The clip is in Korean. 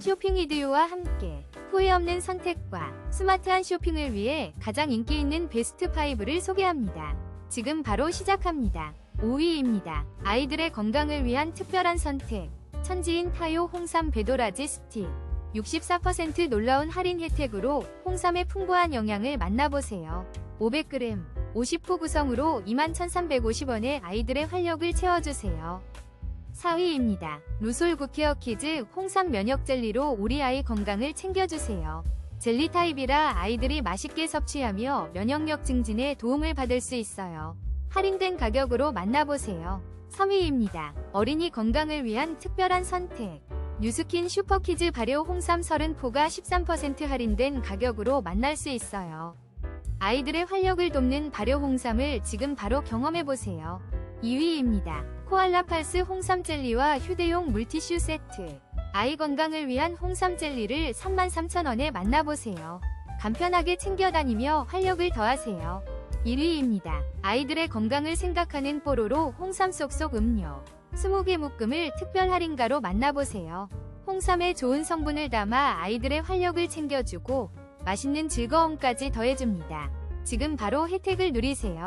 쇼핑 이디오와 함께 후회 없는 선택과 스마트한 쇼핑을 위해 가장 인기 있는 베스트 5를 소개합니다. 지금 바로 시작합니다. 5위입니다. 아이들의 건강을 위한 특별한 선택. 천지인 타요 홍삼 배도라지 스틱. 64% 놀라운 할인 혜택으로 홍삼의 풍부한 영양을 만나보세요. 500g, 50호 구성으로 21,350원에 아이들의 활력을 채워주세요. 4위입니다. 루솔 구케어 키즈 홍삼 면역 젤리로 우리 아이 건강을 챙겨주세요. 젤리 타입이라 아이들이 맛있게 섭취하며 면역력 증진에 도움을 받을 수 있어요. 할인된 가격으로 만나보세요. 3위입니다. 어린이 건강을 위한 특별한 선택. 뉴스킨 슈퍼키즈 발효 홍삼 30포가 13% 할인된 가격으로 만날 수 있어요. 아이들의 활력을 돕는 발효 홍삼을 지금 바로 경험해보세요. 2위입니다. 코알라 팔스 홍삼 젤리와 휴대용 물티슈 세트. 아이 건강을 위한 홍삼 젤리를 33,000원에 만나보세요. 간편하게 챙겨 다니며 활력을 더하세요. 1위입니다. 아이들의 건강을 생각하는 뽀로로 홍삼 쏙쏙 음료. 20개 묶음을 특별 할인가로 만나보세요. 홍삼에 좋은 성분을 담아 아이들의 활력을 챙겨주고 맛있는 즐거움까지 더해줍니다. 지금 바로 혜택을 누리세요.